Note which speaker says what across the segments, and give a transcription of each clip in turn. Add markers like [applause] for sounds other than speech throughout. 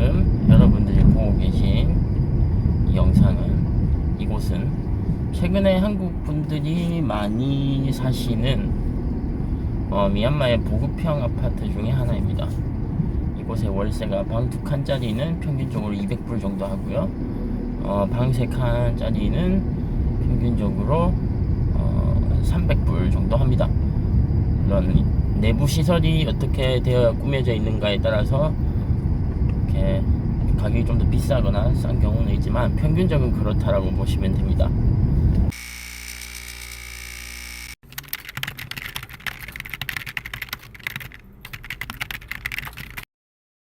Speaker 1: 지금 여러분들이 보고 계신 이 영상은 이곳은 최근에 한국 분들이 많이 사시는 어, 미얀마의 보급형 아파트 중에 하나입니다. 이곳의 월세가 방 두 칸짜리는 평균적으로 200불 정도 하고요. 어, 방 세 칸짜리는 평균적으로 어, 300불 정도 합니다. 물론 이 내부 시설이 어떻게 되어 꾸며져 있는가에 따라서 이렇게 가격이 좀 더 비싸거나 싼 경우는 있지만 평균적은 그렇다라고 보시면 됩니다.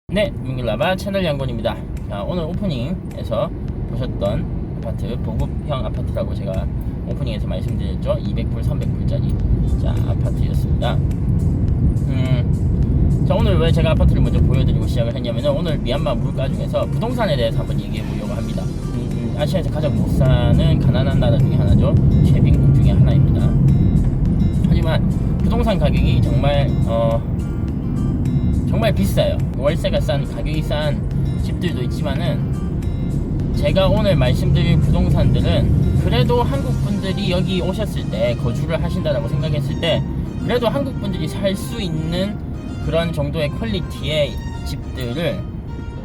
Speaker 1: 네, 민글라바 채널 양곤입니다. 자, 오늘 오프닝에서 보셨던 아파트, 보급형 아파트라고 제가 오프닝에서 말씀드렸죠. 200불, 300불짜리 자, 아파트였습니다. 음, 자, 오늘 왜 제가 아파트를 먼저 보여드리고 시작을 했냐면은 오늘 미얀마 물가 중에서 부동산에 대해서 한번 얘기해 보려고 합니다. 음, 아시아에서 가장 못 사는 가난한 나라 중에 하나죠. 최빈국 중에 하나입니다. 하지만 부동산 가격이 정말 어, 정말 비싸요. 월세가 싼 가격이 싼 집들도 있지만은 제가 오늘 말씀드릴 부동산들은 그래도 한국 분들이 여기 오셨을 때 거주를 하신다라고 생각했을 때 그래도 한국 분들이 살 수 있는 그런 정도의 퀄리티의 집들을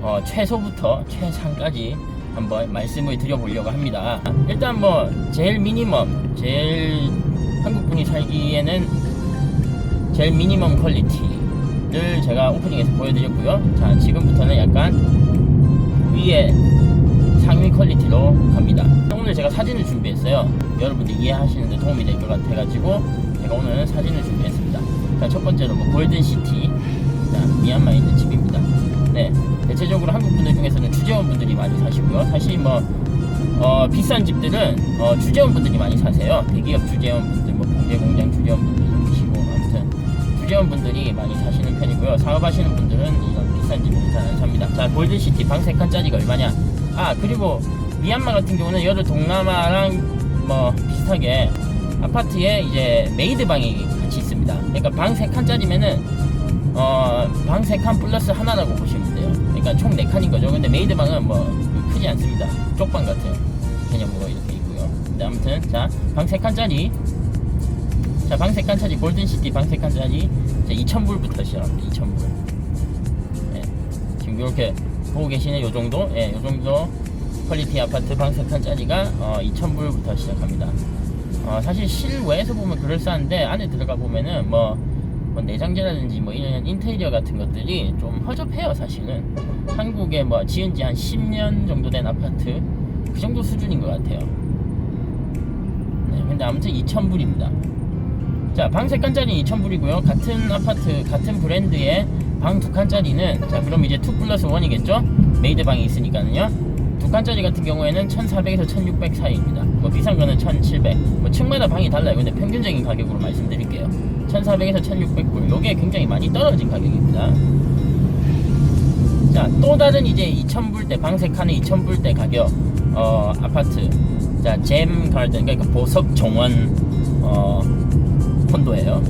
Speaker 1: 어, 최소부터 최상까지 한번 말씀을 드려보려고 합니다. 일단 뭐 제일 미니멈, 제일 한국 분이 살기에는 제일 미니멈 퀄리티를 제가 오프닝에서 보여드렸고요. 자, 지금부터는 약간 위에 상위 퀄리티로 갑니다. 오늘 제가 사진을 준비했어요. 여러분들 이해하시는데 도움이 될 것 같아가지고 제가 오늘 사진을 준비했습니다. 자, 첫 번째로 뭐 골든시티, 자, 미얀마에 있는 집입니다. 네, 대체적으로 한국 분들 중에서는 주재원 분들이 많이 사시고요. 사실 뭐 어, 비싼 집들은 어, 주재원 분들이 많이 사세요. 대기업 주재원 분들, 뭐 봉제 공장 주재원 분들도 계시고 아무튼 주재원 분들이 많이 사시는 편이고요. 사업하시는 분들은 이런 비싼 집은 잘안 삽니다. 자, 골든시티 방 3칸짜리가 얼마냐? 아, 그리고 미얀마 같은 경우는 여러 동남아랑 뭐 비슷하게 아파트에 이제 메이드 방이 있습니다. 그러니까 방 3칸짜리면은 어, 방 3칸 플러스 하나라고 보시면 돼요. 그러니까 총 4칸인 거죠. 근데 메이드 방은 뭐 크지 않습니다. 쪽방 같은 개념으로 이렇게 있고요. 근데 아무튼 자, 방 3칸짜리 자, 방 3칸짜리 골든시티 방 3칸짜리 2,000불부터 시작합니다. 2,000불. 예. 지금 이렇게 보고 계시는 요 정도, 예, 요 정도 퀄리티 아파트 방 3칸짜리가 어, 2,000불부터 시작합니다. 어, 사실 실외에서 보면 그럴싸한데 안에 들어가 보면은 뭐, 뭐 내장재라든지 뭐 이런 인테리어 같은 것들이 좀 허접해요 사실은 한국에 뭐 지은 지 한 10년 정도 된 아파트 그 정도 수준인 것 같아요 네, 근데 아무튼 2,000불입니다 자, 방 3칸짜리 2,000불이고요. 같은 아파트, 같은 브랜드의 방 2칸짜리는 자, 그럼 이제 2 플러스 1이겠죠? 메이드 방이 있으니까는요. 2칸짜리 같은 경우에는 1,400에서 1,600 사이입니다. 뭐 비싼 거는 1,700. 뭐 층마다 방이 달라요. 근데 평균적인 가격으로 말씀드릴게요. 1,400에서 1,600불. 요게 굉장히 많이 떨어진 가격입니다. 자, 또 다른 이제 2,000불대, 방 3칸에 2,000불대 가격, 어, 아파트. 자, 잼 가든, 그러니까 보석 정원, 어, 콘도예요.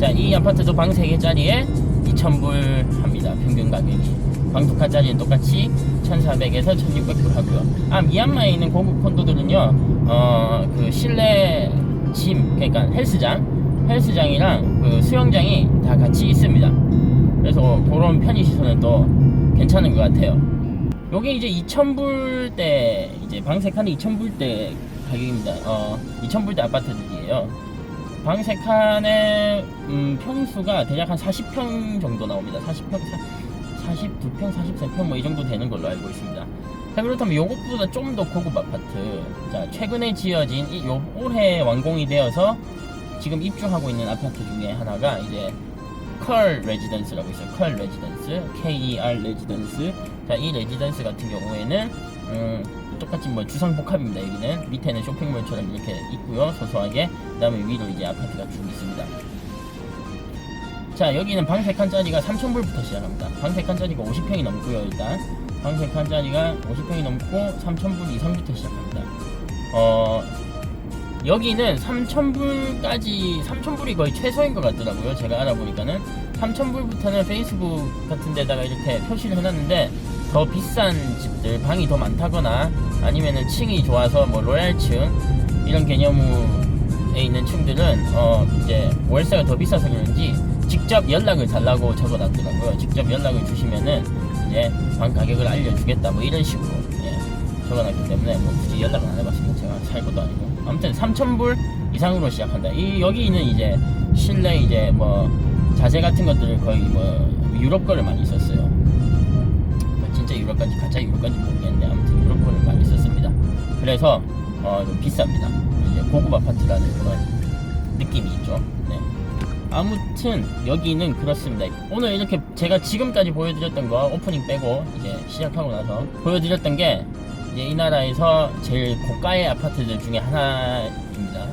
Speaker 1: 자, 이 아파트도 방 3개짜리에 2,000불 합니다. 평균 가격이. 방 2칸짜리는 똑같이 1,400에서 1,600불 하고요. 아, 미얀마에 있는 고급 콘도들은요, 어, 그 실내 짐, 그러니까 헬스장, 헬스장이랑 그 수영장이 다 같이 있습니다. 그래서 그런 편의시설은 또 괜찮은 것 같아요. 요게 이제 2,000불 대, 이제 방 3칸에 2,000불 대 가격입니다. 어, 2,000불 대 아파트들이에요. 방 3칸의 음, 평수가 대략 한 40평 정도 나옵니다. 40평, 42평, 43평 뭐 이 정도 되는 걸로 알고 있습니다. 자, 그렇다면 요것보다 좀 더 고급 아파트. 자, 최근에 지어진 이, 요 올해 완공이 되어서 지금 입주하고 있는 아파트 중에 하나가 이제 컬 레지던스라고 있어요. 컬 레지던스, K-E-R 레지던스. 자, 이 레지던스 같은 경우에는 음, 똑같이 뭐 주상 복합입니다. 여기는 밑에는 쇼핑몰처럼 이렇게 있고요. 소소하게. 그다음에 위로 이제 아파트가 쭉 있습니다. 자, 여기는 방 3칸짜리가 3,000불부터 시작합니다. 방 3칸짜리가 50평이 넘고요, 일단. 방 3칸짜리가 50평이 넘고 3,000불 이상부터 시작합니다. 어, 여기는 3,000불까지, 3,000불이 거의 최소인 것 같더라고요. 제가 알아보니까는. 3,000불부터는 페이스북 같은 데다가 이렇게 표시를 해놨는데, 더 비싼 집들 방이 더 많다거나 아니면은 층이 좋아서 뭐 로얄층 이런 개념에 있는 층들은 어 이제 월세가 더 비싸서 그런지 직접 연락을 달라고 적어놨더라고요. 직접 연락을 주시면은 이제 방 가격을 알려주겠다 뭐 이런 식으로 예, 적어놨기 때문에 뭐 굳이 연락을 안 해봤습니다. 제가 살 것도 아니고 아무튼 3,000불 이상으로 시작한다. 이 여기는 이제 실내 이제 뭐 자재 같은 것들을 거의 뭐 유럽 거를 많이 썼어요. 뭐 진짜 유럽까지 가짜 유럽까지 모르겠는데 아무튼 유럽 거를 많이 썼습니다. 그래서 어, 좀 비쌉니다. 이제 고급 아파트라는 그런 느낌이 있죠. 네. 아무튼 여기는 그렇습니다. 오늘 이렇게 제가 지금까지 보여드렸던 거 오프닝 빼고 이제 시작하고 나서 보여드렸던 게 이제 이 나라에서 제일 고가의 아파트들 중에 하나입니다.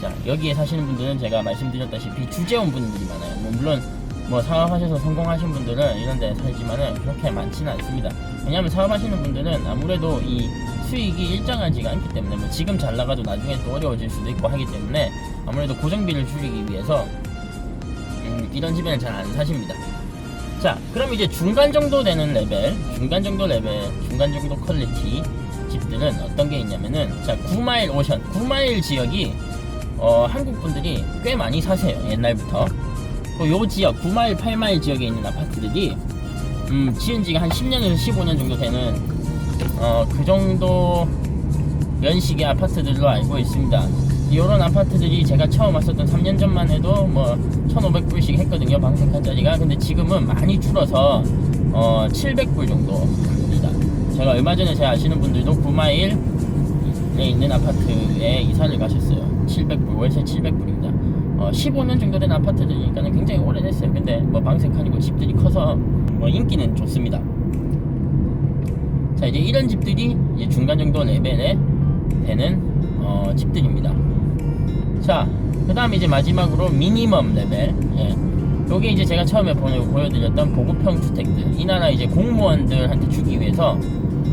Speaker 1: 자 여기에 사시는 분들은 제가 말씀드렸다시피 주재원 분들이 많아요. 뭐 물론 뭐 사업하셔서 성공하신 분들은 이런 데 살지만은 그렇게 많지는 않습니다. 왜냐하면 사업하시는 분들은 아무래도 이 수익이 일정하지가 않기 때문에 뭐 지금 잘 나가도 나중에 또 어려워질 수도 있고 하기 때문에 아무래도 고정비를 줄이기 위해서 음, 이런 집에는 잘 안 사십니다. 자, 그럼 이제 중간 정도 되는 레벨, 중간 정도 레벨, 중간 정도 퀄리티 집들은 어떤 게 있냐면은 자, 9마일 오션, 9마일 지역이 어, 한국 분들이 꽤 많이 사세요. 옛날부터. 그요 지역, 9마일, 8마일 지역에 있는 아파트들이 음, 지은 지가 한 10년에서 15년 정도 되는 어, 그 정도 연식의 아파트들로 알고 있습니다. 이런 아파트들이 제가 처음 왔었던 3년 전만 해도 뭐 1,500불씩 했거든요. 자리가. 근데 지금은 많이 줄어서 어 700불 정도입니다. 제가 얼마 전에 제 아시는 분들도 9마일에 있는 아파트에 이사를 가셨어요. 700불 월세 700불입니다. 어 15년 정도 된 아파트들이니까 는 굉장히 오래됐어요. 근데 뭐 방색하니고 집들이 커서 뭐 인기는 좋습니다. 자 이제 이런 집들이 이제 중간 정도 레벨에 되는 어, 집들입니다. 자, 그 다음 이제 마지막으로 미니멈 레벨. 예. 요게 이제 제가 처음에 보여, 보여 드렸던 보급형 주택들. 이 나라 이제 공무원들한테 주기 위해서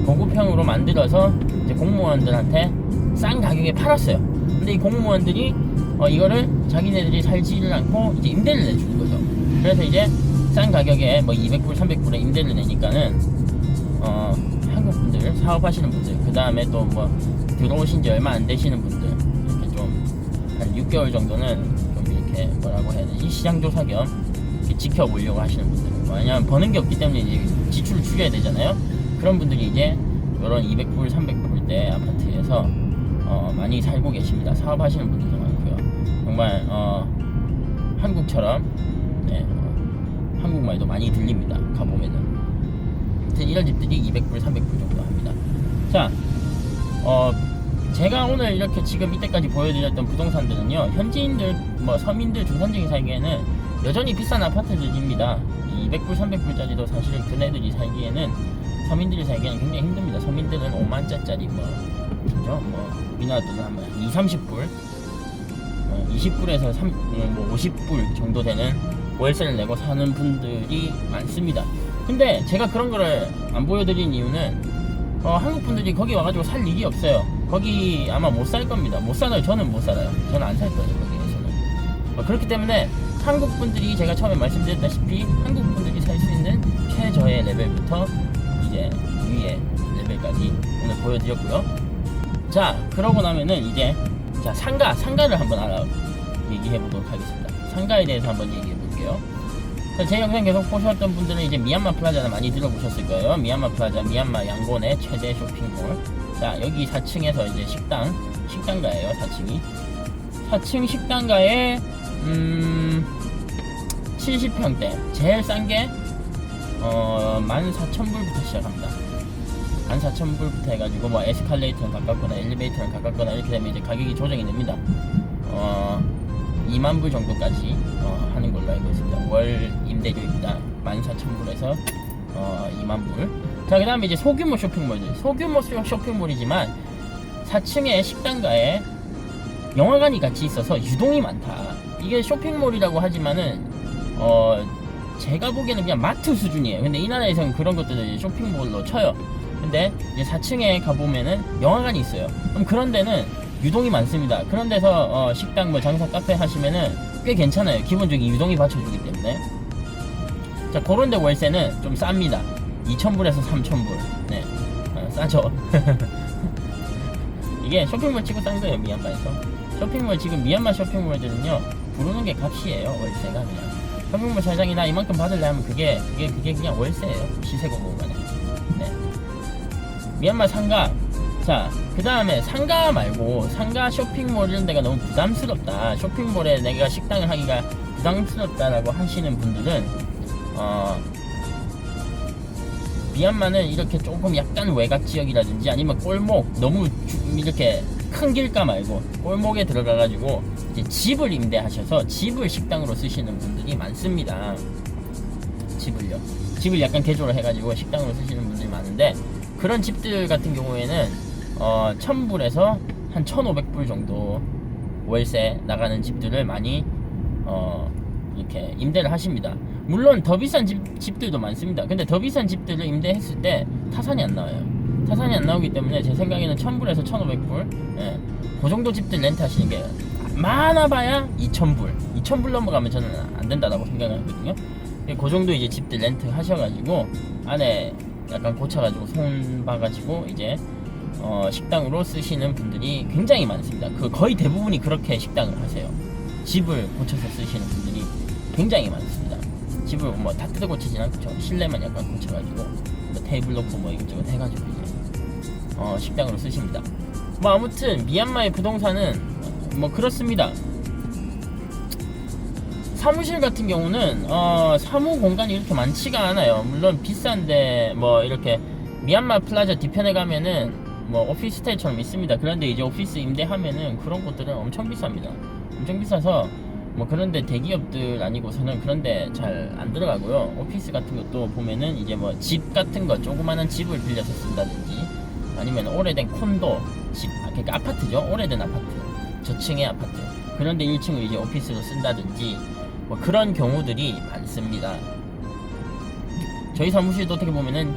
Speaker 1: 보급형으로 만들어서 이제 공무원들한테 싼 가격에 팔았어요. 근데 이 공무원들이 어, 이거를 자기네들이 살지를 않고 이제 임대를 내주는 거죠. 그래서 이제 싼 가격에 뭐 200불, 300불에 임대를 내니까는 어, 한국 분들, 사업하시는 분들, 그 다음에 또 뭐 들어오신 지 얼마 안 되시는 분들, 한 6개월 정도는 좀 이렇게 뭐라고 해야 되지? 시장조사 겸 지켜보려고 하시는 분들. 왜냐면 버는 게 없기 때문에 이제 지출을 줄여야 되잖아요. 그런 분들이 이제 이런 200불, 300불 대 아파트에서 어, 많이 살고 계십니다. 사업하시는 분들도 많고요. 정말 어, 한국처럼 네, 어, 한국말도 많이 들립니다. 가보면은. 이런 집들이 200불, 300불 정도 합니다. 자, 어, 제가 오늘 이렇게 지금 이때까지 보여드렸던 부동산들은요, 현지인들, 뭐 서민들, 중산층이 살기에는 여전히 비싼 아파트들입니다. 200불, 300불짜리도 사실은 그네들이 살기에는 서민들이 살기에는 굉장히 힘듭니다. 서민들은 5만짜짜리 뭐, 그죠? 뭐, 우리나라들은 한번 2, 30불, 어, 20불에서 3, 뭐 50불 정도 되는 월세를 내고 사는 분들이 많습니다. 근데 제가 그런 거를 안 보여드린 이유는 어, 한국 분들이 거기 와가지고 살 일이 없어요. 거기 아마 못 살 겁니다. 못 살아요. 저는 못 살아요. 저는 안 살 거예요. 거기에서는. 어, 그렇기 때문에 한국 분들이 제가 처음에 말씀드렸다시피 한국 분들이 살 수 있는 최저의 레벨부터 이제 위의 레벨까지 오늘 보여드렸고요. 자, 그러고 나면은 이제 자 상가 상가를 한번 알아 얘기해 보도록 하겠습니다. 상가에 대해서 한번 얘기해 볼게요. 자, 제 영상 계속 보셨던 분들은 이제 미얀마 플라자는 많이 들어보셨을 거예요. 미얀마 플라자, 미얀마 양곤의 최대 쇼핑몰. 자, 여기 4층에서 이제 식당, 식당가예요, 4층이. 4층 식당가에, 음, 70평대. 제일 싼 게, 어, 14,000불부터 시작합니다. 14,000불부터 해가지고, 뭐, 에스컬레이터는 가깝거나, 엘리베이터는 가깝거나, 이렇게 되면 이제 가격이 조정이 됩니다. 어, 2만 불 정도까지 어, 하는 걸로 알고 있습니다. 월 임대료입니다. 14,000불에서 어, 2만 불. 자, 그 다음에 이제 소규모 쇼핑몰들. 소규모 쇼- 쇼핑몰이지만 4층에 식당가에 영화관이 같이 있어서 유동이 많다. 이게 쇼핑몰이라고 하지만은 어 제가 보기에는 그냥 마트 수준이에요. 근데 이 나라에서는 그런 것들을 쇼핑몰로 쳐요. 근데 이제 4층에 가보면은 영화관이 있어요. 그럼 그런 데는 유동이 많습니다. 그런 데서 어, 식당 뭐 장사 카페 하시면은 꽤 괜찮아요. 기본적인 유동이 받쳐주기 때문에. 자, 그런 데 월세는 좀 쌉니다. 2,000불에서 3,000불. 네. 어, 싸죠. [laughs] 이게 쇼핑몰 치고 싼 거예요, 미얀마에서. 쇼핑몰, 지금 미얀마 쇼핑몰들은요, 부르는 게 값이에요, 월세가 그냥. 쇼핑몰 사장이 나 이만큼 받으려면 그게, 그게, 그게 그냥 월세예요. 시세고 뭐간에. 네. 미얀마 상가. 자, 그 다음에 상가 말고, 상가 쇼핑몰 이런 데가 너무 부담스럽다. 쇼핑몰에 내가 식당을 하기가 부담스럽다라고 하시는 분들은, 어, 미얀마는 이렇게 조금 약간 외곽 지역이라든지 아니면 골목 너무 주- 이렇게 큰 길가 말고 골목에 들어가가지고 이제 집을 임대하셔서 집을 식당으로 쓰시는 분들이 많습니다. 집을요. 집을 약간 개조를 해가지고 식당으로 쓰시는 분들이 많은데 그런 집들 같은 경우에는 어 1000불에서 한 1500불 정도 월세 나가는 집들을 많이 어 이렇게 임대를 하십니다. 물론 더 비싼 집, 집들도 많습니다. 근데 더 비싼 집들을 임대했을 때 타산이 안 나와요. 타산이 안 나오기 때문에 제 생각에는 1000불에서 1500불 예, 그 정도 집들 렌트 하시는 게 많아봐야 2000불 2000불 넘어가면 저는 안 된다라고 생각하거든요. 예, 그 정도 이제 집들 렌트 하셔가지고 안에 약간 고쳐가지고 손 봐가지고 이제 어, 식당으로 쓰시는 분들이 굉장히 많습니다. 그 거의 대부분이 그렇게 식당을 하세요. 집을 고쳐서 쓰시는 분들이 굉장히 많습니다. 집을 뭐 다 뜯어 고치진 않죠. 실내만 약간 고쳐가지고 뭐 테이블 놓고 뭐 이것저것 해가지고 이제 어, 식당으로 쓰십니다. 뭐 아무튼 미얀마의 부동산은 뭐 그렇습니다. 사무실 같은 경우는 어, 사무 공간이 이렇게 많지가 않아요. 물론 비싼데 뭐 이렇게 미얀마 플라자 뒤편에 가면은 뭐 오피스텔처럼 있습니다. 그런데 이제 오피스 임대하면은 그런 곳들은 엄청 비쌉니다. 엄청 비싸서 뭐 그런데 대기업들 아니고서는 그런데 잘 안 들어가고요. 오피스 같은 것도 보면은 이제 뭐 집 같은 거 조그마한 집을 빌려서 쓴다든지 아니면 오래된 콘도 집 아, 그러니까 아파트죠. 오래된 아파트 저층의 아파트 그런데 1층을 이제 오피스로 쓴다든지 뭐 그런 경우들이 많습니다. 저희 사무실도 어떻게 보면은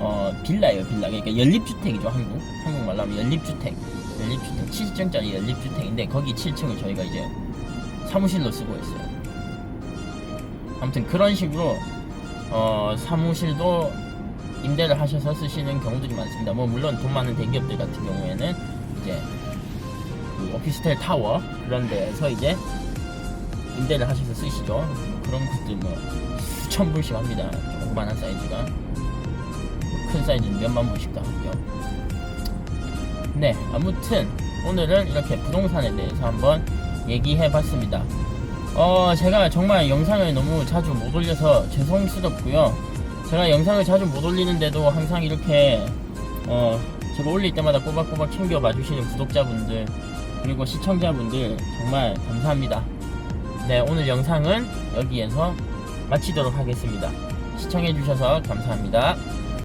Speaker 1: 어 빌라예요 빌라 그러니까 연립주택이죠 한국 한국말로 하면 연립주택 연립주택 7층짜리 연립주택인데 거기 7층을 저희가 이제 사무실로 쓰고 있어요. 아무튼 그런 식으로 어 사무실도 임대를 하셔서 쓰시는 경우들이 많습니다. 뭐 물론 돈 많은 대기업들 같은 경우에는 이제 그 오피스텔 타워 그런 데에서 이제 임대를 하셔서 쓰시죠. 뭐 그런 것들 뭐 수천 불씩 합니다. 조그만한 사이즈가. 큰 사이즈는 몇만 불씩도 하고요. 네, 아무튼 오늘은 이렇게 부동산에 대해서 한번 얘기해 봤습니다. 어, 제가 정말 영상을 너무 자주 못 올려서 죄송스럽고요. 제가 영상을 자주 못 올리는데도 항상 이렇게 어, 제가 올릴 때마다 꼬박꼬박 챙겨 봐주시는 구독자분들 그리고 시청자분들 정말 감사합니다. 네, 오늘 영상은 여기에서 마치도록 하겠습니다. 시청해주셔서 감사합니다.